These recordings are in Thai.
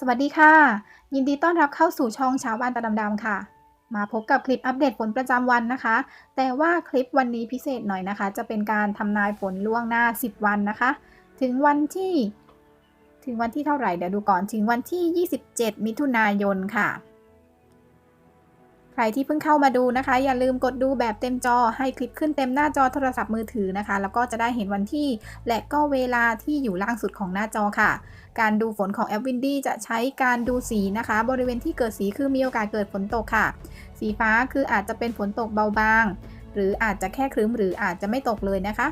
สวัสดีค่ะ ยินดีต้อนรับเข้าสู่ช่องเช้าบ้านตาดำๆค่ะ มาพบกับคลิปอัปเดตฝนประจำวันนะคะ แต่ว่าคลิปวันนี้พิเศษหน่อยนะคะ จะเป็นการทำนายฝนล่วงหน้า 10 วันนะคะ ถึงวันที่ ถึงวันที่เท่าไหร่เดี๋ยวดูก่อนถึงวันที่ 27 มิถุนายนค่ะ ใครที่เพิ่งเข้ามาดูนะคะ อย่าลืมกดดูแบบเต็มจอให้คลิปขึ้นเต็มหน้าจอโทรศัพท์มือถือนะคะ แล้วก็จะได้เห็นวันที่และก็เวลาที่อยู่ล่างสุดของหน้าจอค่ะ การดูฝนของแอปวินดี้จะใช้การดูสีนะคะ บริเวณที่เกิดสีคือมีโอกาสเกิดฝนตกค่ะ สีฟ้าคืออาจจะเป็นฝนตกเบาบาง หรืออาจจะแค่ครึ้มหรืออาจจะไม่ตกเลยนะคะ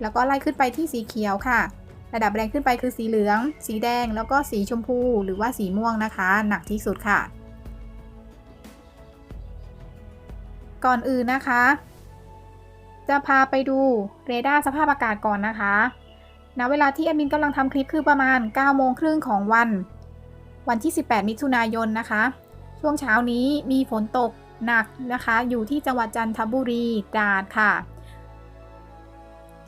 แล้วก็ไล่ขึ้นไปที่สีเขียวค่ะระดับแรงขึ้นไปคือสีเหลือง สีแดง แล้วก็สีชมพู หรือว่าสีม่วงนะคะ หนักที่สุดค่ะ ก่อนอื่นนะคะ จะพาไปดูเรดาร์สภาพอากาศก่อนนะคะณเวลาที่แอดมินกำลังทำคลิปคือประมาณ 9 โมงครึ่งของวัน วันที่ 18 มิถุนายนนะคะ ช่วงเช้านี้มีฝนตกหนักนะคะ อยู่ที่จังหวัดจันทบุรีตราดค่ะ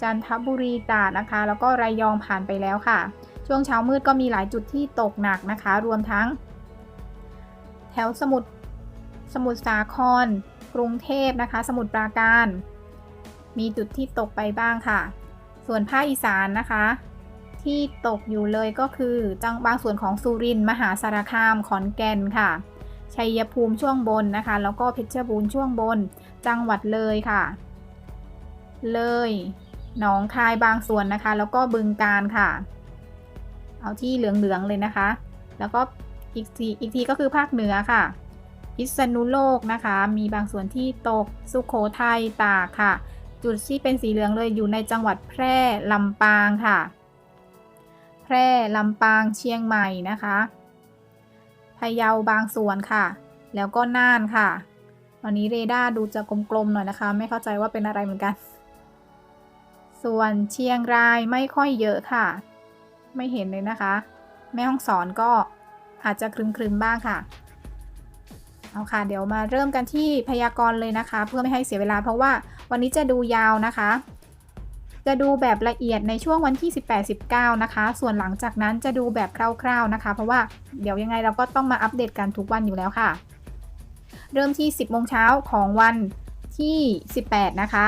จันทบุรีตราดนะคะ แล้วก็ระยองผ่านไปแล้วค่ะ ช่วงเช้ามืดก็มีหลายจุดที่ตกหนักนะคะ รวมทั้ง แถวสมุทรสมุทรสาคร กรุงเทพนะคะ สมุทรปราการ มีจุดที่ตกไปบ้างค่ะ ส่วนภาคอีสานนะคะ ที่ตกอยู่เลยก็คือจังบางส่วนของสุรินทร์มหาสารคาม ขอนแก่นค่ะ ชัยภูมิช่วงบนนะคะ แล้วก็เพชรบูรณ์ช่วงบน จังหวัดเลยค่ะ เลย หนองคายบางส่วนนะคะ แล้วก็บึงการค่ะ เอาที่เหลืองๆเลยนะคะ แล้วก็อีกทีอีกทีก็คือภาคเหนือค่ะ พิษณุโลกนะคะ มีบางส่วนที่ตกสุขโขทัยตากค่ะ จุดที่เป็นสีเหลืองเลยอยู่ในจังหวัดแพร่ลำปางค่ะ แพร่ลำปางเชียงใหม่นะคะพะเยาบางส่วนค่ะ แล้วก็น่านค่ะวันนี้เรดาร์ดูจะกลมๆหน่อยนะคะ ไม่เข้าใจว่าเป็นอะไรเหมือนกัน ส่วนเชียงรายไม่ค่อยเยอะค่ะ ไม่เห็นเลยนะคะ แม่ห้องสอนก็อาจจะครึมๆบ้างค่ะ เอาค่ะ เดี๋ยวมาเริ่มกันที่พยากรณ์เลยนะคะ เพื่อไม่ให้เสียเวลาเพราะว่าวันนี้จะดูยาวนะคะ จะดูแบบละเอียดในช่วงวันที่ 18-19 นะคะ ส่วนหลังจากนั้นจะดูแบบคร่าว ๆนะคะ เพราะว่าเดี๋ยวยังไงเราก็ต้องมาอัปเดตกันทุกวันอยู่แล้วค่ะ เริ่มที่ 10โมงเช้าของวันที่ 18 นะคะ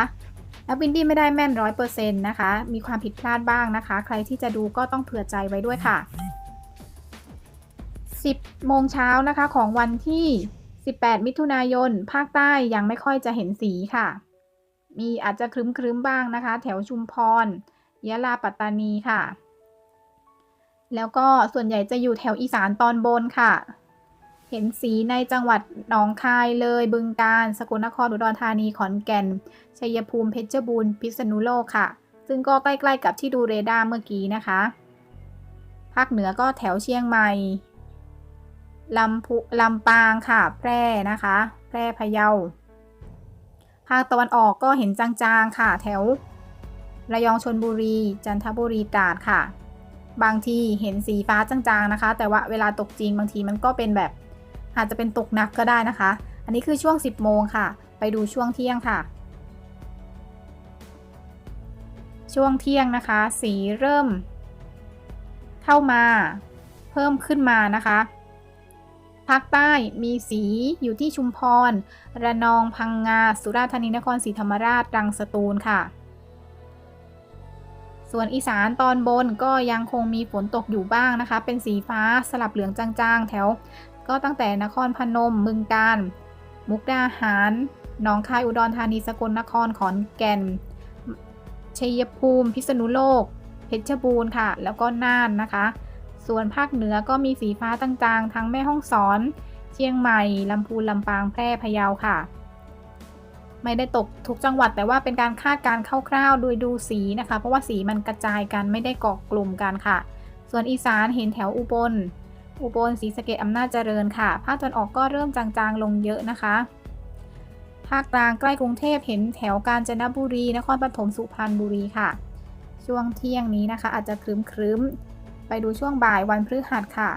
แอปวินดี้ไม่ได้แม่น100%นะคะ มีความผิดพลาดบ้างนะคะ ใครที่จะดูก็ต้องเผื่อใจไว้ด้วยค่ะ 10 โมงเช้านะคะของวันที่ 18 มิถุนายน ภาคใต้ยังไม่ค่อยจะเห็นสีค่ะ มีอาจจะครึ้มๆบ้างนะคะ แถวชุมพร ยะลาปัตตานีค่ะ แล้วก็ส่วนใหญ่จะอยู่แถวอีสานตอนบนค่ะ เห็นสีในจังหวัดหนองคายเลย บึงกาฬ สกลนคร อุดรธานี ขอนแก่น ชัยภูมิ เพชรบูรณ์ พิษณุโลกค่ะ ซึ่งก็ใกล้ๆกับที่ดูเรดาร์เมื่อกี้นะคะ ภาคเหนือก็แถวเชียงใหม่ ลำพูลำปางค่ะ แพร่นะคะ แพร่พะเยา ภาคตะวันออกก็เห็นจางๆ ค่ะ แถว ระยองชนบุรี จันทบุรีตราดค่ะ บางทีเห็นสีฟ้าจางๆนะคะ แต่ว่าเวลาตกจริงบางทีมันก็เป็นแบบอาจจะเป็นตกหนักก็ได้นะคะ อันนี้คือช่วง 10 โมงค่ะ ไปดูช่วงเที่ยงค่ะ ช่วงเที่ยงนะคะ สีเริ่ม เข้ามา เพิ่มขึ้นมานะคะ ภาคใต้มีสีอยู่ที่ชุมพร ระนองพังงา สุราษฎร์ธานีนครศรีธรรมราชรังสตูลค่ะ ส่วนอีสานตอนบนก็ยังคงมีฝนตกอยู่บ้างนะคะ เป็นสีฟ้าสลับเหลืองจางๆ แถว ก็ตั้งแต่นครพนมบึงกาฬมุกดาหารหนองคายอุดรธานีสกลนครขอนแก่นชัยภูมิ พิษณุโลก เพชรบูรณ์ค่ะ แล้วก็น่านนะคะ ส่วนภาคเหนือก็มีสีฟ้าต่างๆ ทั้งแม่ฮ่องสอน เชียงใหม่ ลำพูน ลำปาง แพร่ พะเยาค่ะ ไม่ได้ตกทุกจังหวัดแต่ว่าเป็นการคาดการคร่าวๆ โดยดูสีนะคะ เพราะว่าสีมันกระจายกันไม่ได้เกาะกลุ่มกันค่ะ ส่วนอีสานเห็นแถวอุบล อุบลศรีสะเกดอำนาจเจริญค่ะ ภาคตะวันออกก็เริ่มจางๆ ลงเยอะนะคะ ภาคกลางใกล้กรุงเทพเห็นแถวกาญจนบุรี นครปฐม สุพรรณบุรีค่ะ ช่วงเที่ยงนี้นะคะ อาจจะครึ้มๆ ไปดูช่วงบ่ายวันพฤหัสค่ะ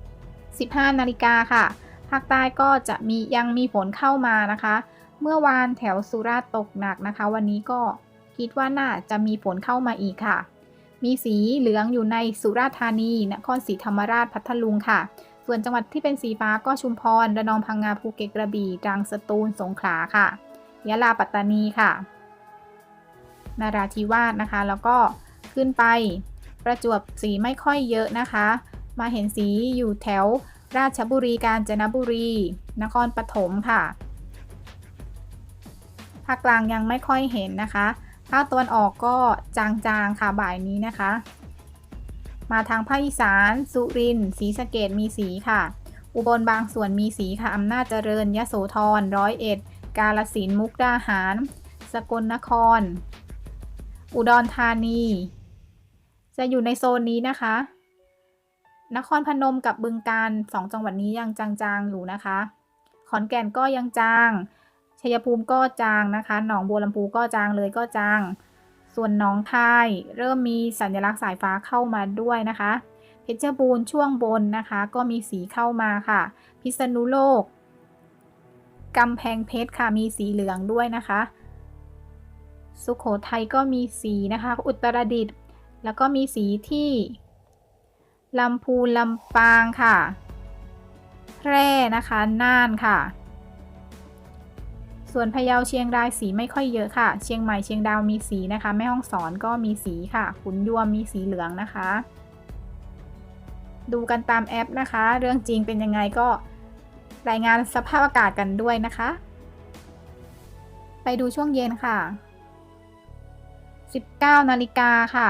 15 นาฬิกาค่ะ ภาคใต้ก็จะมียังมีฝนเข้ามานะคะ เมื่อวานแถวสุราษฎร์ตกหนักนะคะ วันนี้ก็คิดว่าน่าจะมีฝนเข้ามาอีกค่ะ มีสีเหลืองอยู่ในสุราษฎร์ธานีนครศรีธรรมราชพัทลุงค่ะ ส่วนจังหวัดที่เป็นสีฟ้าก็ชุมพรระนองพังงาภูเก็ตกระบี่ตรังสตูลสงขลาค่ะยะลาปัตตานีค่ะนาราธิวาสนะคะ แล้วก็ขึ้นไป ประจวบสีไม่ค่อยเยอะนะคะ มาเห็นสีอยู่แถวราชบุรีกาญจนบุรี นครปฐมค่ะ ภาคกลางยังไม่ค่อยเห็นนะคะ ภาคตะวันออกก็จางๆค่ะบ่ายนี้นะคะ มาทางภาคอีสาน สุรินทร์ศรีสะเกดมีสีค่ะ อุบลบางส่วนมีสีค่ะอำนาจเจริญยโสธรร้อยเอ็ด กาลสินมุกดาหาร สกลนคร อุดรธานี จะอยู่ในโซนนี้นะคะ นครพนมกับบึงการสองจังหวัดนี้ยังจางๆอยู่นะคะ ขอนแก่นก็ยังจางชัยภูมิก็จางนะคะ หนองบัวลำพูก็จางเลยก็จาง ส่วนหนองคาย เริ่มมีสัญลักษณ์สายฟ้าเข้ามาด้วยนะคะ เพชรบูรณ์ช่วงบนนะคะ ก็มีสีเข้ามาค่ะ พิษณุโลกกำแพงเพชรค่ะมีสีเหลืองด้วยนะคะ สุขโขทัยก็มีสีนะคะ อุตรดิตถ์ แล้วก็มีสีที่ลำพูนลำปางค่ะ แพร่นะคะ น่านค่ะ ส่วนพะเยาเชียงรายสีไม่ค่อยเยอะค่ะ เชียงใหม่เชียงดาวมีสีนะคะ แม่ฮ่องสอนก็มีสีค่ะ ขุนยวมมีสีเหลืองนะคะ ดูกันตามแอปนะคะ เรื่องจริงเป็นยังไงก็รายงานสภาพอากาศกันด้วยนะคะ ไปดูช่วงเย็นค่ะ 19นาฬิกาค่ะ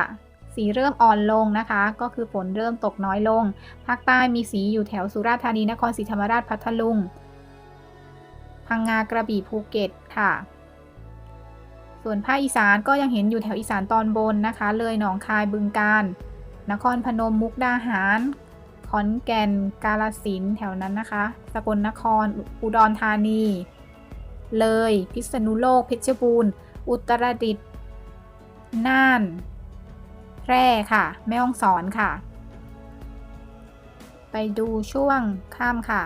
สีเริ่มอ่อนลงนะคะ ก็คือฝนเริ่มตกน้อยลง ภาคใต้มีสีอยู่แถวสุราษฎร์ธานีนครศรีธรรมราชพัทลุงพังงากระบี่ภูเก็ตค่ะ ส่วนภาคอีสานก็ยังเห็นอยู่แถวอีสานตอนบนนะคะ เลยหนองคายบึงกาฬนครพนมมุกดาหาร ขอนแก่น กาลสินแถวนั้นนะคะ สกลนคร อุดรธานี เลย พิษณุโลก เพชรบูรณ์ อุตรดิตถ์ น่าน พร่ค่ะ แม่ฮ่องสอนค่ะ ไปดูช่วงค่ำค่ะ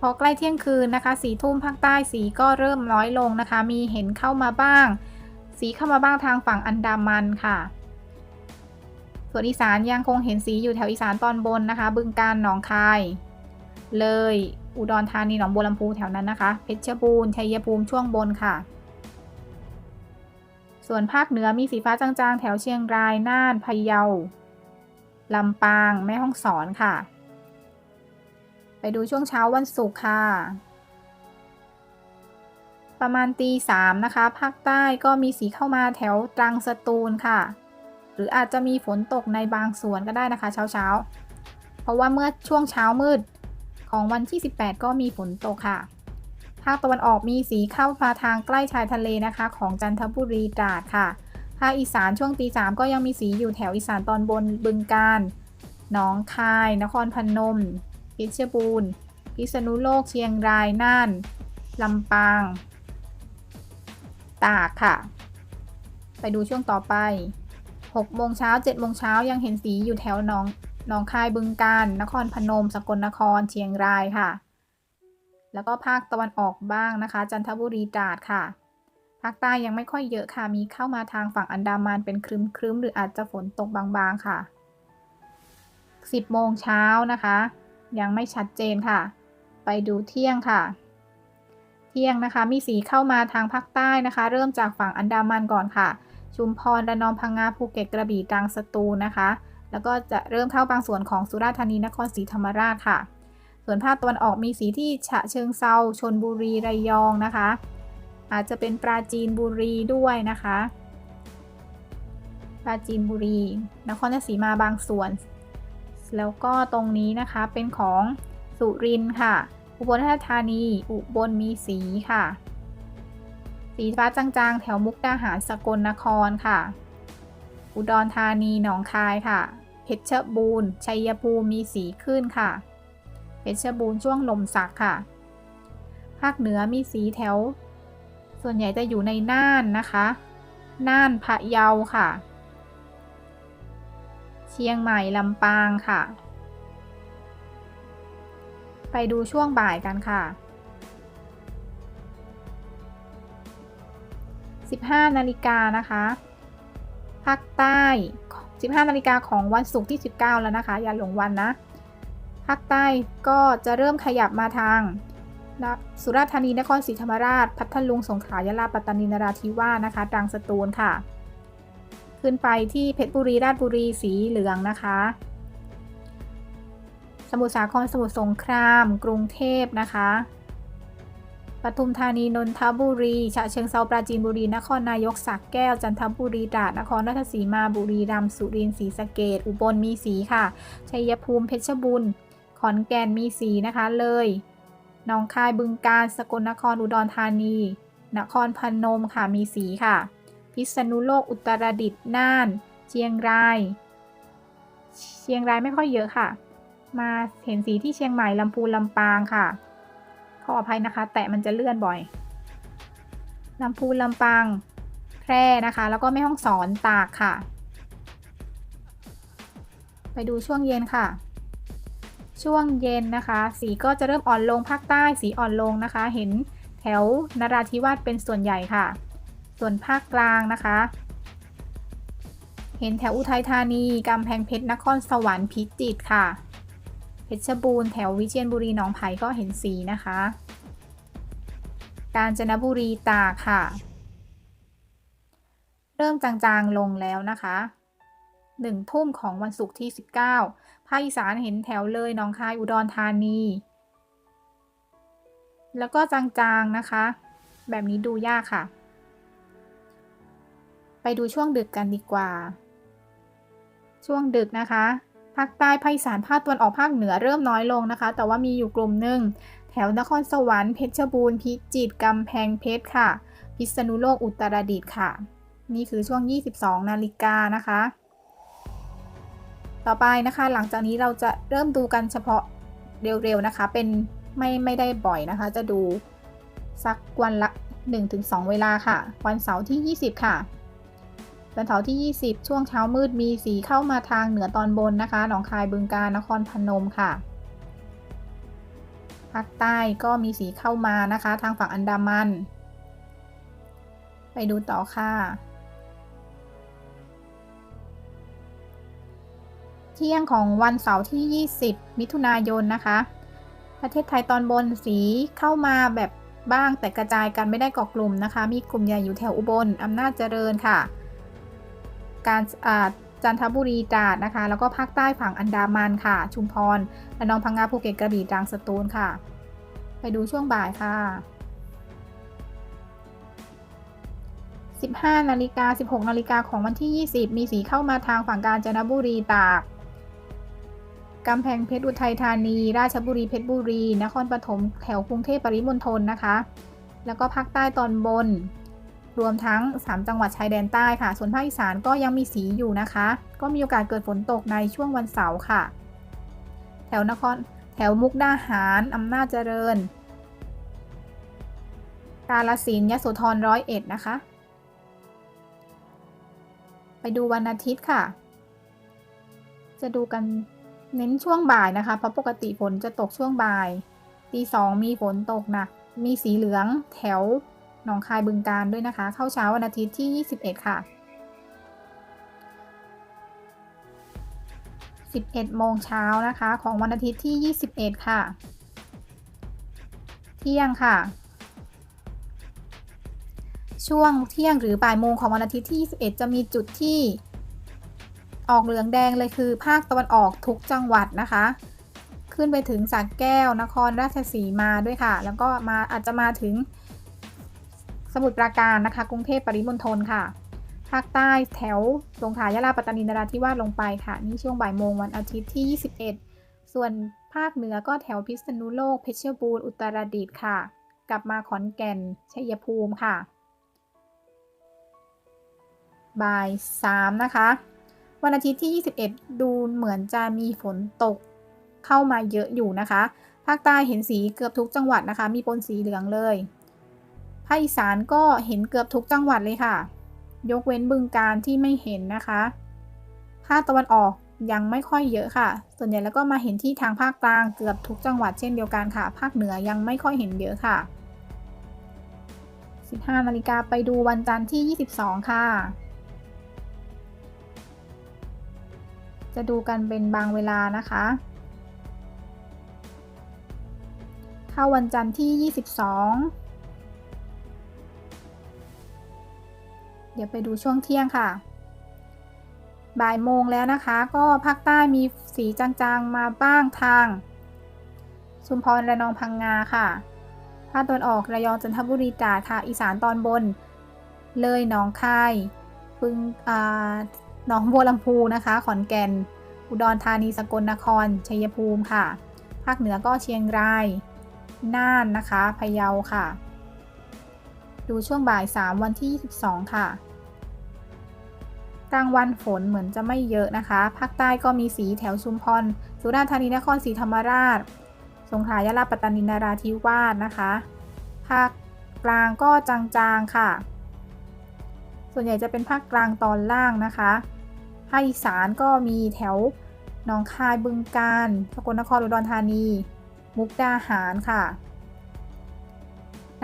พอใกล้เที่ยงคืนนะคะสีทุ่มภาคใต้สีก็เริ่มน้อยลงนะคะ มีเห็นเข้ามาบ้าง สีเข้ามาบ้างทางฝั่งอันดามันค่ะ ส่วนอีสานยังคงเห็นสีอยู่แถวอีสานตอนบนนะคะ บึงกาฬหนองคาย เลยอุดรธานีหนองบัวลำพูแถวนั้นนะคะ เพชรบูรณ์ชัยภูมิช่วงบนค่ะ ส่วนภาคเหนือมีสีฟ้าจางๆ แถวเชียงราย น่าน พะเยา ลำปาง แม่ฮ่องสอนค่ะ ไปดูช่วงเช้าวันศุกร์ค่ะ ประมาณตีสามนะคะ ภาคใต้ก็มีสีเข้ามาแถวตรังสตูลค่ะ หรืออาจจะมีฝนตกในบางส่วนก็ได้นะคะ เช้าเช้าเพราะว่าเมื่อช่วงเช้ามืดของวันที่ 18 ก็มีฝนตกค่ะ ภาคตะวันออกมีสีเข้ามาทางใกล้ชายทะเลนะคะ ของจันทบุรีตราดค่ะ ภาคอีสานช่วงตีสามก็ยังมีสีอยู่แถวอีสานตอนบนบึงกาฬหนองคาย นครพนมเพชรบูรณ์ พิษณุโลกเชียงราย น่าน ลำปาง ตากค่ะ ไปดูช่วงต่อไป6โมงเช้า7โมงเช้ายังเห็นสีอยู่แถวหนองหนองคายบึงกาฬนครพนม สกลนคร เชียงรายค่ะ แล้วก็ภาคตะวันออกบ้างนะคะ จันทบุรีตราดค่ะ ภาคใต้ยังไม่ค่อยเยอะค่ะ มีเข้ามาทางฝั่งอันดามันเป็นครึ้มๆ หรืออาจจะฝนตกบางๆค่ะ 10 โมงเช้านะคะ ยังไม่ชัดเจนค่ะ ไปดูเที่ยงค่ะ เที่ยงนะคะ มีสีเข้ามาทางภาคใต้นะคะ เริ่มจากฝั่งอันดามันก่อนค่ะ ชุมพร ระนอง พังงา ภูเก็ต กระบี่ ตรัง สตูลนะคะ แล้วก็จะเริ่มเข้าบางส่วนของสุราษฎร์ธานี นครศรีธรรมราชค่ะ ส่วนภาคตะวันออกมีสีที่ฉะเชิงเซาชนบุรีระยองนะคะ อาจจะเป็นปราจีนบุรีด้วยนะคะ ปราจีนบุรี นครราชสีมาบางส่วน แล้วก็ตรงนี้นะคะเป็นของสุรินทร์ค่ะ อุบลราชธานี อุบลมีสีค่ะ สีฟ้าจางๆ แถวมุกดาหารสกลนครค่ะ อุดรธานี หนองคายค่ะ เพชรบูรณ์ ชัยภูมิมีสีขึ้นค่ะ เพชรบูรณ์ช่วงลมสักค่ะ ภาคเหนือมีสีแถว ส่วนใหญ่จะอยู่ในน่านนะคะ น่านพะเยาค่ะ เชียงใหม่ลำปางค่ะ ไปดูช่วงบ่ายกันค่ะ 15 นาฬิกานะคะภาคใต้ 15 นาฬิกาของวันศุกร์ที่ 19 แล้วนะคะ อย่าหลงวันนะ ภาคใต้ก็จะเริ่มขยับมาทางสุราษฎร์ธานีนครศรีธรรมราช พัทลุงสงขลายะลาปัตตานีนราธิวาสนะคะตรังสตูลค่ะ ขึ้นไปที่เพชรบุรีราชบุรีสีเหลืองนะคะ สมุทรสาครสมุทรสงคราม กรุงเทพนะคะปทุมธานีนนทบุรีฉะเชิงเซาปราจีนบุรีนครนายกสักแก้วจันทบุรีตราดนครราชสีมาบุรีรัมย์สุรินทร์ศรีสะเกษอุบลมีสีค่ะชัยภูมิเพชรบูรณ์ ขอนแก่นมีสีนะคะเลยหนองคายบึงกาฬสกลนครอุดรธานี นครพนมค่ะมีสีค่ะ พิษณุโลกอุตรดิตถ์น่าน เชียงราย เชียงรายไม่ค่อยเยอะค่ะ มาเห็นสีที่เชียงใหม่ลำพูนลำปางค่ะ ขออภัยนะคะ แตะมันจะเลื่อนบ่อยลำพูนลำปางแพร่นะคะ แล้วก็แม่ห้องสอนตากค่ะ ไปดูช่วงเย็นค่ะ ช่วงเย็นนะคะ สีก็จะเริ่มอ่อนลงภาคใต้สีอ่อนลงนะคะ เห็นแถวนราธิวาสเป็นส่วนใหญ่ค่ะ ส่วนภาคกลางนะคะ เห็นแถวอุทัยธานีกำแพงเพชรนครสวรรค์พิจิตรค่ะ เพชรบูรณ์แถววิเชียรบุรีหนองไผ่ก็เห็นสีนะคะ กาญจนบุรีตากค่ะ เริ่มจางๆลงแล้วนะคะหนึ่งทุ่มของวันศุกร์ที่ 19 ภาคอีสานเห็นแถวเลยหนองคายอุดรธานี แล้วก็จางๆนะคะ แบบนี้ดูยากค่ะ ไปดูช่วงดึกกันดีกว่า ช่วงดึกนะคะภาคใต้ภาคอีสานภาคตะวันออกภาคเหนือเริ่มน้อยลงนะคะ แต่ว่ามีอยู่กลุ่มหนึ่งแถวนครสวรรค์เพชรบูรณ์พิจิตรกำแพงเพชรค่ะ พิษณุโลกอุตรดิตถ์ค่ะ นี่คือช่วง 22 นาฬิกานะคะ ต่อไปนะคะหลังจากนี้เราจะเริ่มดูกันเฉพาะเร็วๆนะคะ เป็นไม่ไม่ได้บ่อยนะคะ จะดูสักวันละ 1-2 เวลาค่ะ วันเสาร์ที่ 20 ค่ะ วันเสาร์ที่ 20 ช่วงเช้ามืดมีสีเข้ามาทางเหนือตอนบนนะคะหนองคายบึงกาฬนครพนมค่ะภาคใต้ก็มีสีเข้ามานะคะ ทางฝั่งอันดามัน ไปดูต่อค่ะ ที่ยงของวันเสาร์ที่ 20 มิถุนายนนะคะ ประเทศไทยตอนบนสีเข้ามาแบบบ้างแต่กระจายกันไม่ได้เกาะกลุ่มนะคะ มีกลุ่มใหญ่อยู่แถวอุบลอำนาจเจริญค่ะ การจันทบุรีตราดนะคะ แล้วก็ภาคใต้ฝั่งอันดามันค่ะ ชุมพรระนองพังงาภูเก็ตกระบี่ตรังสตูลค่ะ ไปดูช่วงบ่ายค่ะ 15นาฬิกา16นาฬิกาของวันที่ 20 มีสีเข้ามาทางฝั่งกาญจนบุรีตาก กำแพงเพชรอุทัยธานี ราชบุรีเพชรบุรี นครปฐมแถวกรุงเทพปริมณฑลนะคะ แล้วก็ภาคใต้ตอนบน รวมทั้ง 3 จังหวัดชายแดนใต้ค่ะ ส่วนภาคอีสานก็ยังมีสีอยู่นะคะ ก็มีโอกาสเกิดฝนตกในช่วงวันเสาร์ค่ะ แถวนครแถวมุกดาหารอำนาจเจริญ กาลสินยโสธรร้อยเอ็ดนะคะ ไปดูวันอาทิตย์ค่ะ จะดูกัน เน้นช่วงบ่ายนะคะ เพราะปกติฝนจะตกช่วงบ่ายตีสองมีฝนตกหนัก มีสีเหลืองแถวหนองคายบึงการด้วยนะคะ เข้าเช้าวันอาทิตย์ที่ 21 ค่ะ 11 โมงเช้านะคะ ของวันอาทิตย์ที่ 21 ค่ะ เที่ยงค่ะ ช่วงเที่ยงหรือบ่ายโมงของวันอาทิตย์ที่ 21 จะมีจุดที่ ออกเหลืองแดงเลยคือ ภาคตะวันออกทุกจังหวัดนะคะ ขึ้นไปถึงสระแก้วนครราชสีมาด้วยค่ะ แล้วก็มาอาจจะมาถึงสมุทรปราการนะคะ กรุงเทพปริมณฑลค่ะ ภาคใต้แถวสงขลายะลาปัตตานีนราธิวาสลงไปค่ะ นี่ช่วงบ่ายโมงวันอาทิตย์ที่ 21 ส่วนภาคเหนือก็แถวพิษณุโลกเพชรบูรณ์อุตรดิตถ์ค่ะ กลับมาขอนแก่นชัยภูมิค่ะ บ่าย3นะคะ วันอาทิตย์ที่ 21 ดูเหมือนจะมีฝนตกเข้ามาเยอะอยู่นะคะ ภาคใต้เห็นสีเกือบทุกจังหวัดนะคะ มีปนสีเหลืองเลย ภาคอีสานก็เห็นเกือบทุกจังหวัดเลยค่ะ ยกเว้นบึงการที่ไม่เห็นนะคะ ภาคตะวันออกยังไม่ค่อยเยอะค่ะ ส่วนใหญ่แล้วก็มาเห็นที่ทางภาคกลางเกือบทุกจังหวัดเช่นเดียวกันค่ะ ภาคเหนือยังไม่ค่อยเห็นเยอะค่ะ 15นาฬิกาไปดูวันจันทร์ที่ 22 ค่ะ จะดูกันเป็นบางเวลานะคะ เข้าวันจันทร์ที่ 22 เดี๋ยวไปดูช่วงเที่ยงค่ะ บ่ายโมงแล้วนะคะ ก็ภาคใต้มีสีจางๆมาบ้างทางชุมพรระนองพังงาค่ะ ภาคตะวันออกระยองจันทบุรีตราดค่ะ อีสานตอนบน เลยหนองคายปึงอ่า หนองบัวลำพูนะคะ ขอนแก่น อุดรธานีสกลนคร ชัยภูมิค่ะ ภาคเหนือก็เชียงราย น่านนะคะพะเยาค่ะ ดูช่วงบ่าย 3 วันที่ 22 ค่ะกลางวันฝนเหมือนจะไม่เยอะนะคะ ภาคใต้ก็มีสีแถวชุมพร สุราษฎร์ธานี นครศรีธรรมราช สงขลายะลาปัตตานีนาราธิวาสนะคะ ภาคกลางก็จางๆค่ะ ส่วนใหญ่จะเป็นภาคกลางตอนล่างนะคะ ภาคอีสานก็มีแถวหนองคายบึงกาฬสกลนครอุดรธานี มุกดาหารค่ะ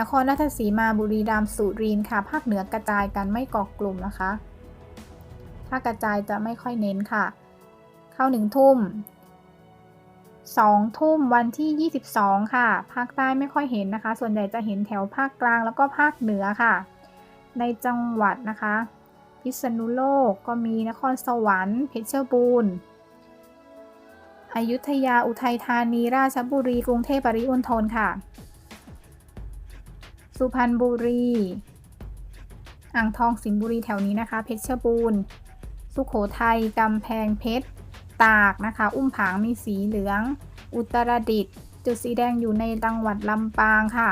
นครราชสีมาบุรีรัมย์สุรินทร์ค่ะ ภาคเหนือกระจายกันไม่ก่อกลุ่มนะคะ ถ้ากระจายจะไม่ค่อยเน้นค่ะ เข้าหนึ่งทุ่มสองทุ่มวันที่ 22 ค่ะ ภาคใต้ไม่ค่อยเห็นนะคะ ส่วนใหญ่จะเห็นแถวภาคกลางแล้วก็ภาคเหนือค่ะ ในจังหวัดนะคะ พิษณุโลกก็มีนครสวรรค์เพชรบูรณ์อยุธยาอุทัยธานีราชบุรีกรุงเทพปริมณฑลค่ะ สุพรรณบุรี อ่างทองสิงห์บุรีแถวนี้นะคะ เพชรบูรณ์ สุโขทัยกำแพงเพชรตากนะคะ อุ้มผางมีสีเหลือง อุตรดิตถ์จุดสีแดงอยู่ในจังหวัดลำปางค่ะ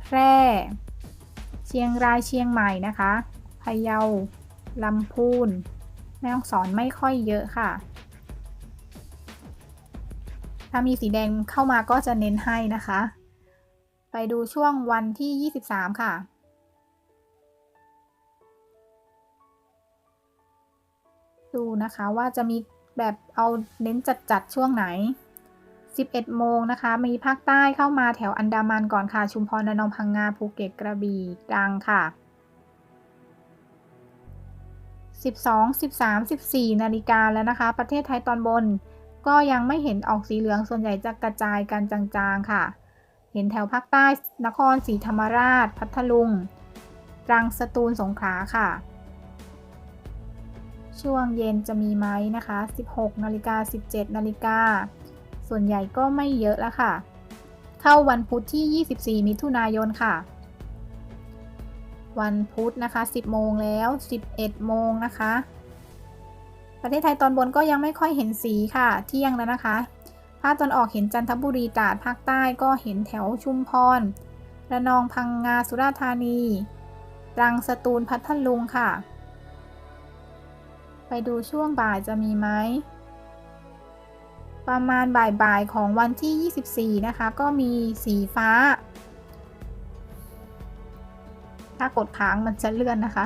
แพร่ เชียงรายเชียงใหม่นะคะ พะเยาลำพูนแม่ฮ่องสอนไม่ค่อยเยอะค่ะ ถ้ามีสีแดงเข้ามาก็จะเน้นให้นะคะ ไปดูช่วงวันที่ 23 ค่ะดูนะคะว่าจะมีแบบเอาเน้นจัดๆช่วงไหน 11 โมงนะคะ มีภาคใต้เข้ามาแถวอันดามันก่อนค่ะ ชุมพรระนองพังงาภูเก็ตกระบี่ตรังค่ะ 12 13 14 นาฬิกาแล้วนะคะ ประเทศไทยตอนบน ก็ยังไม่เห็นออกสีเหลืองส่วนใหญ่จะกระจายกันจางๆค่ะ เห็นแถวภาคใต้ นครศรีธรรมราช พัทลุงตรังสตูลสงขลาค่ะ ช่วงเย็นจะมีไหมนะคะ 16นาฬิกา17นาฬิกาส่วนใหญ่ก็ไม่เยอะแล้วค่ะ เข้าวันพุธที่ 24 มิถุนายนค่ะ วันพุธนะคะ 10 โมงแล้ว 11 โมงนะคะ ประเทศไทยตอนบนก็ยังไม่ค่อยเห็นสีค่ะเที่ยงแล้วนะคะภาคตอนออกเห็นจันทบุรีตราดภาคใต้ก็เห็นแถวชุมพรระนองพังงาสุราษฎร์ธานีตรังสตูลพัทลุงค่ะ ไปดูช่วงบ่ายจะมีไหมประมาณบ่ายๆของวันที่ 24 นะคะ ก็มีสีฟ้า ถ้ากดค้างมันจะเลื่อนนะคะ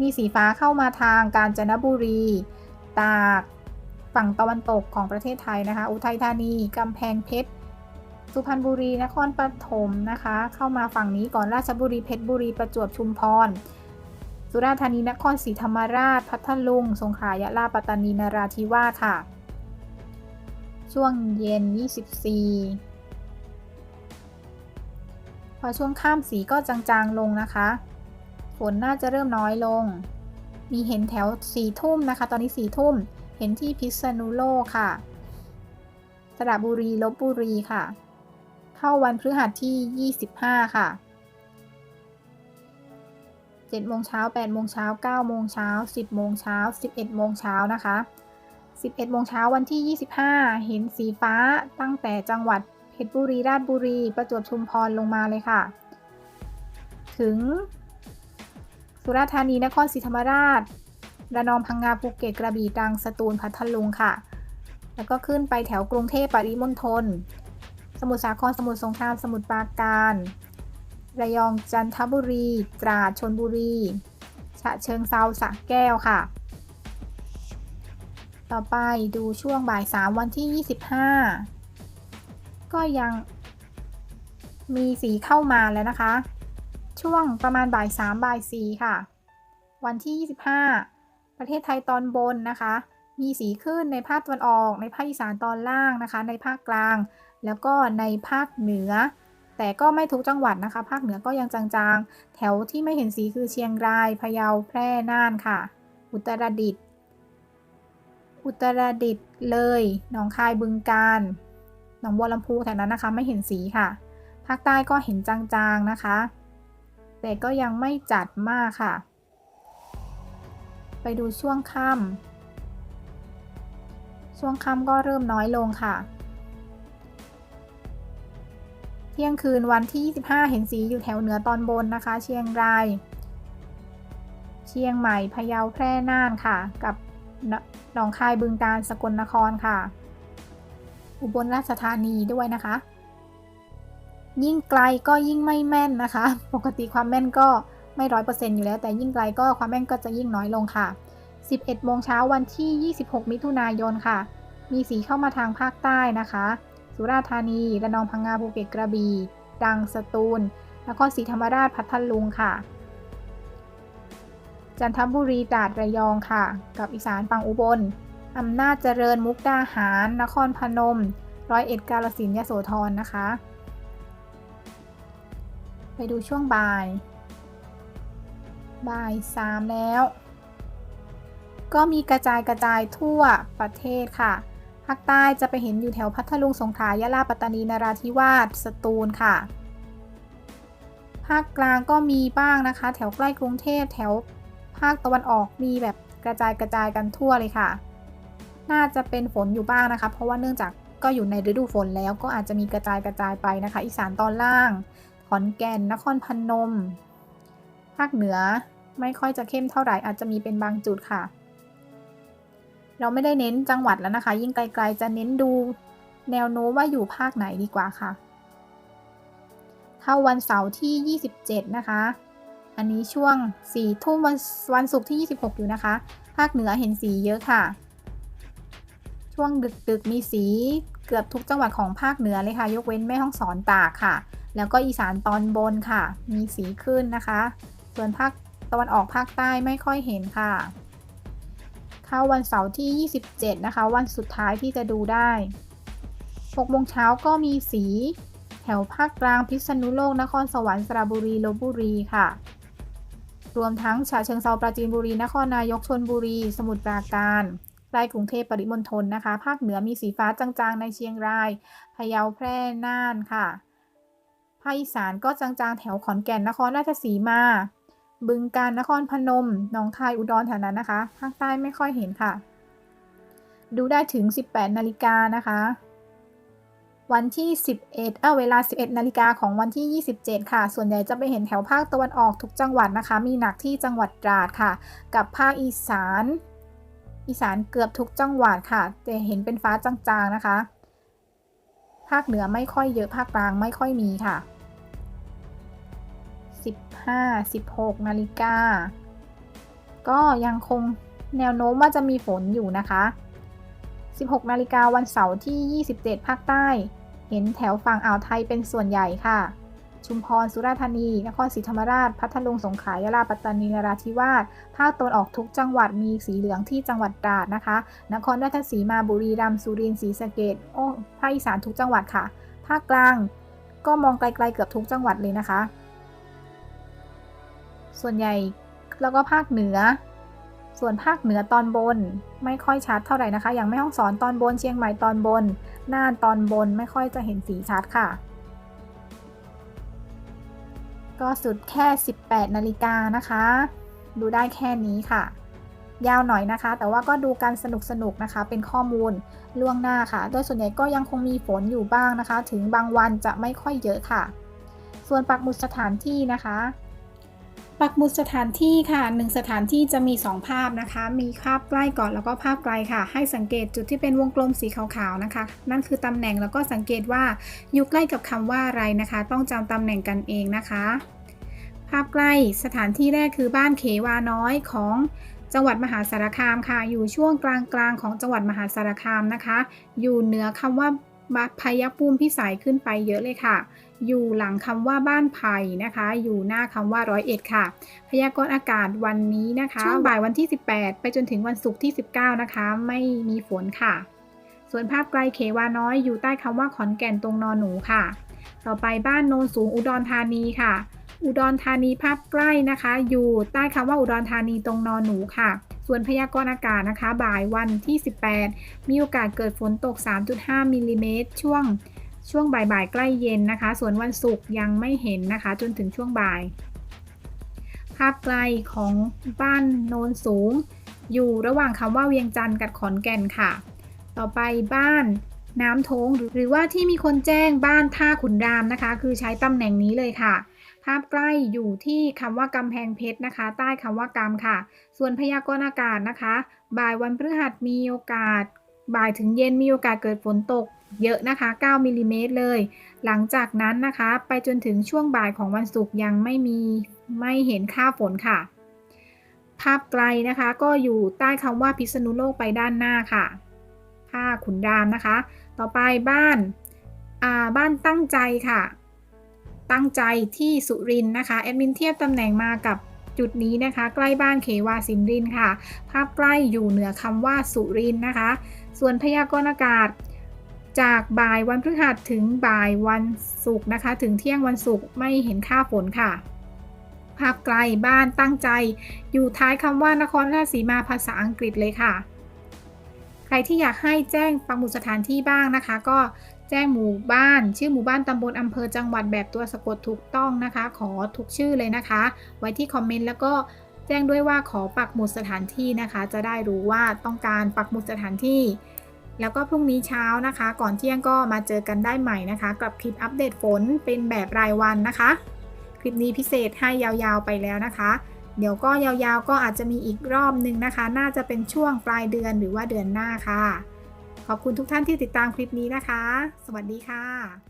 มีสีฟ้าเข้ามาทางกาญจนบุรี ตากฝั่งตะวันตกของประเทศไทยนะคะ อุทัยธานี กำแพงเพชร สุพรรณบุรี นครปฐมนะคะ เข้ามาฝั่งนี้ก่อนราชบุรี เพชรบุรี ประจวบชุมพร สุราษฎร์ธานี นครศรีธรรมราช พัทลุง สงขลายะลา ปัตตานีนาราธิวาสค่ะ ช่วงเย็น 24 พอช่วงข้ามสีก็จางๆลงนะคะ ฝนน่าจะเริ่มน้อยลง มีเห็นแถวสี่ทุ่มนะคะ ตอนนี้สี่ทุ่ม เห็นที่พิษณุโลกค่ะ สระบุรีลบบุรีค่ะ เข้าวันพฤหัสที่ 25 ค่ะ7โมงเช้า8โมงเช้า9โมงเช้า10โมงเช้า11โมงเช้านะคะ 11โมงเช้าวันที่ 25 เห็นสีฟ้าตั้งแต่จังหวัด ชรบุรีราชบุรี ประจวบชุมพรลงมาเลยค่ะ ถึง สุราษฎร์ธานีนครศรีธรรมราช ระนองพังงาภูเก็ตกระบี่ตรังสตูลพัทลุงค่ะ แล้วก็ขึ้นไปแถวกรุงเทพปริมณฑลสมุทรสาครสมุทรสงครามสมุทรปราการ ระยองจันทบุรี ตราดชลบุรีฉะเชิงเซาสระแก้วค่ะ ต่อไปดูช่วงบ่าย 3 วันที่ 25 ก็ยังมีสีเข้ามาแล้วนะคะ ช่วงประมาณบ่าย3บ่าย4ค่ะ วันที่ 25 ประเทศไทยตอนบนนะคะ มีสีขึ้นในภาคตะวันออก ในภาคอีสานตอนล่างนะคะ ในภาคกลาง แล้วก็ในภาคเหนือ แต่ก็ไม่ทุกจังหวัดนะคะ ภาคเหนือก็ยังจางๆ แถวที่ไม่เห็นสีคือเชียงรายพะเยาแพร่น่านค่ะ อุตรดิตถ์อุตรดิตถ์เลย หนองคายบึงกาฬ หนองบัวลำพูแถวนั้นนะคะไม่เห็นสีค่ะ ภาคใต้ก็เห็นจางๆนะคะ แต่ก็ยังไม่จัดมากค่ะ ไปดูช่วงค่ำช่วงค่ำก็เริ่มน้อยลงค่ะ เที่ยงคืนวันที่ 25 เห็นสีอยู่แถวเหนือตอนบนนะคะ เชียงราย เชียงใหม่พะเยาแพร่น่านค่ะ กับหนองคายบึงกาฬสกลนครค่ะ อุบลราชธานีด้วยนะคะ ยิ่งไกลก็ยิ่งไม่แม่นนะคะ ปกติความแม่นก็ไม่ร้อยเปอร์เซ็นต์อยู่แล้ว แต่ยิ่งไกลก็ความแม่นก็จะยิ่งน้อยลงค่ะ 11โมงเช้าวันที่ 26 มิถุนายนค่ะ มีสีเข้ามาทางภาคใต้นะคะ สุราษฎร์ธานี ระนองพังงาภูเก็ตกระบี่ตรังสตูล แล้วก็ศรีธรรมราชพัทลุงค่ะ จันทบุรีตราดระยองค่ะ กับอีสานฝั่งอุบล อำนาจเจริญมุกดาหาร นครพนม ร้อยเอ็ดกาฬสินยโสธรนะคะ ไปดูช่วงบ่าย บ่ายสามแล้ว ก็มีกระจายกระจายทั่วประเทศค่ะ ภาคใต้จะไปเห็นอยู่แถวพัทลุงสงขลายะลาปัตตานีนราธิวาสสตูลค่ะ ภาคกลางก็มีบ้างนะคะ แถวใกล้กรุงเทพแถวภาคตะวันออกมีแบบกระจายกระจายกันทั่วเลยค่ะ น่าจะเป็นฝนอยู่บ้างนะคะ เพราะว่าเนื่องจากก็อยู่ในฤดูฝนแล้วก็อาจจะมีกระจายกระจายไปนะคะ อีสานตอนล่าง ขอนแก่น นครพนม ภาคเหนือไม่ค่อยจะเข้มเท่าไหร่อาจจะมีเป็นบางจุดค่ะ เราไม่ได้เน้นจังหวัดแล้วนะคะ ยิ่งไกลๆจะเน้นดูแนวโน้มว่าอยู่ภาคไหนดีกว่าค่ะ เข้าวันเสาร์ที่ 27 นะคะ อันนี้ช่วง4ทุ่มวันวันศุกร์ที่ 26 อยู่นะคะ ภาคเหนือเห็นสีเยอะค่ะ ช่วงดึกๆ มีสีเกือบทุกจังหวัดของภาคเหนือเลยค่ะ ยกเว้นแม่ฮ่องสอนตากค่ะ แล้วก็อีสานตอนบนค่ะ มีสีขึ้นนะคะ ส่วนภาคตะวันออกภาคใต้ไม่ค่อยเห็นค่ะ เข้าวันเสาร์ที่ 27 นะคะ วันสุดท้ายที่จะดูได้6โมงเช้าก็มีสีแถวภาคกลางพิษณุโลกนครสวรรค์สระบุรีลบบุรีค่ะ รวมทั้งฉะเชิงเซาปราจีนบุรี นครนายกชลบุรี สมุทรปราการ ใกล้กรุงเทพปริมณฑลนะคะ ภาคเหนือมีสีฟ้าจางๆ ในเชียงราย พะเยาแพร่น่านค่ะ ภาคอีสานก็จางๆ แถวขอนแก่นนครราชสีมา บึงกาฬนครพนมหนองคายอุดรแถวนั้นนะคะ ภาคใต้ไม่ค่อยเห็นค่ะ ดูได้ถึง 18 นาฬิกานะคะ วันที่ 11เอ้าเวลา 11 นาฬิกาของวันที่ 27 ค่ะ ส่วนใหญ่จะไปเห็นแถวภาคตะวันออกทุกจังหวัดนะคะ มีหนักที่จังหวัดตราดค่ะ กับภาคอีสาน อีสานเกือบทุกจังหวัดค่ะแต่เห็นเป็นฟ้าจางๆนะคะ ภาคเหนือไม่ค่อยเยอะภาคกลางไม่ค่อยมีค่ะ 15 16นาฬิกาก็ยังคงแนวโน้มว่าจะมีฝนอยู่นะคะ 16นาฬิกาวันเสาร์ที่ 27 ภาคใต้ เห็นแถวฝั่งอ่าวไทยเป็นส่วนใหญ่ค่ะ ชุมพร สุราษฎร์ธานี นครศรีธรรมราช พัทลุง สงขลา ยะลา ปัตตานี นราธิวาส ภาคตะวันออกทุกจังหวัด มีสีเหลืองที่จังหวัดตราดนะคะ นครราชสีมา บุรีรัมย์ สุรินทร์ ศรีสะเกษโอ้ภาคอีสานทุกจังหวัดค่ะ ภาคกลาง ก็มองไกลๆเกือบทุกจังหวัดเลยนะคะ ส่วนใหญ่ แล้วก็ภาคเหนือ ส่วนภาคเหนือตอนบน ไม่ค่อยชัดเท่าไหร่นะคะ อย่างแม่ฮ่องสอนตอนบน เชียงใหม่ตอนบน น่านตอนบน ไม่ค่อยจะเห็นสีชัดค่ะ ก็สุดแค่ 18 นาฬิกานะคะ ดูได้แค่นี้ค่ะ ยาวหน่อยนะคะ แต่ว่าก็ดูกันสนุกๆนะคะ เป็นข้อมูลล่วงหน้าค่ะ โดยส่วนใหญ่ก็ยังคงมีฝนอยู่บ้างนะคะ ถึงบางวันจะไม่ค่อยเยอะค่ะ ส่วนปักหมุดสถานที่นะคะ ปักหมุดสถานที่ค่ะหนึ่งสถานที่จะมี 2 ภาพนะคะ มีภาพใกล้ก่อนแล้วก็ภาพไกลค่ะ ให้สังเกตจุดที่เป็นวงกลมสีขาวๆนะคะ นั่นคือตำแหน่งแล้วก็สังเกตว่าอยู่ใกล้กับคำว่าอะไรนะคะ ต้องจำตำแหน่งกันเองนะคะ ภาพใกล้สถานที่แรกคือบ้านเขวาน้อยของจังหวัดมหาสารคามค่ะ อยู่ช่วงกลางๆของจังหวัดมหาสารคามนะคะ อยู่เหนือคำว่า บัดพยักภูมิพิสัยขึ้นไปเยอะเลยค่ะ อยู่หลังคำว่าบ้านไผ่นะคะ อยู่หน้าคำว่าร้อยเอ็ดค่ะ พยากรณ์อากาศวันนี้นะคะช่วงบ่ายวันที่ 18 ไปจนถึงวันศุกร์ที่ 19 นะคะ ไม่มีฝนค่ะ ส่วนภาพไกลเขวาน้อยอยู่ใต้คำว่าขอนแก่นตรงนอนหนูค่ะ ต่อไปบ้านโนนสูงอุดรธานีค่ะ อุดรธานีภาพใกล้นะคะ อยู่ใต้คำว่าอุดรธานีตรงนอนหนูค่ะ ส่วนพยากรณ์อากาศนะคะ บ่ายวันที่ 18 มีโอกาสเกิดฝนตก 3.5มิลลิเมตรช่วงช่วงบ่ายๆใกล้เย็นนะคะ ส่วนวันศุกร์ยังไม่เห็นนะคะ จนถึงช่วงบ่าย ภาพไกลของบ้านโนนสูง อยู่ระหว่างคำว่าเวียงจันทร์กับขอนแก่นค่ะ ต่อไปบ้านน้ำทงหรือว่าที่มีคนแจ้งบ้านท่าขุนรามนะคะ คือใช้ตำแหน่งนี้เลยค่ะ ภาพใกล้อยู่ที่คำว่ากำแพงเพชรนะคะ ใต้คำว่ากำค่ะ ส่วนพยากรณ์อากาศนะคะ บ่ายวันพฤหัสมีโอกาส บ่ายถึงเย็นมีโอกาสเกิดฝนตกเยอะนะคะ 9มิลลิเมตรเลย หลังจากนั้นนะคะ ไปจนถึงช่วงบ่ายของวันศุกร์ยังไม่มีไม่เห็นค่าฝนค่ะ ภาพไกลนะคะ ก็อยู่ใต้คำว่าพิษณุโลกไปด้านหน้าค่ะ ผ้าขุนรามนะคะ ต่อไปบ้าน อ่า บ้านตั้งใจค่ะ ตั้งใจที่สุรินนะคะแอดมินเทียบตำแหน่งมากับจุดนี้นะคะ ใกล้บ้านเขวาสินรินค่ะ ภาพใกล้อยู่เหนือคำว่าสุรินนะคะ ส่วนพยากรณ์อากาศจากบ่ายวันพฤหัสถึงบ่ายวันศุกร์นะคะ ถึงเที่ยงวันศุกร์ไม่เห็นค่าฝนค่ะ ภาพไกลบ้านตั้งใจ อยู่ท้ายคำว่านครราชสีมาภาษาอังกฤษเลยค่ะ ใครที่อยากให้แจ้งปักหมุดสถานที่บ้างนะคะ ก็ แจ้งหมู่บ้าน ชื่อหมู่บ้านตำบลอำเภอจังหวัดแบบตัวสะกดถูกต้องนะคะ ขอทุกชื่อเลยนะคะ ไว้ที่คอมเมนต์แล้วก็แจ้งด้วยว่าขอปักหมุดสถานที่นะคะ จะได้รู้ว่าต้องการปักหมุดสถานที่ แล้วก็พรุ่งนี้เช้านะคะ ก่อนเที่ยงก็มาเจอกันได้ใหม่นะคะ กับคลิปอัปเดตฝนเป็นแบบรายวันนะคะ คลิปนี้พิเศษให้ยาวๆไปแล้วนะคะเดี๋ยวก็ยาวๆก็อาจจะมีอีกรอบหนึ่งนะคะ น่าจะเป็นช่วงปลายเดือนหรือว่าเดือนหน้าค่ะ ขอบคุณทุกท่านที่ติดตามคลิปนี้นะคะ สวัสดีค่ะ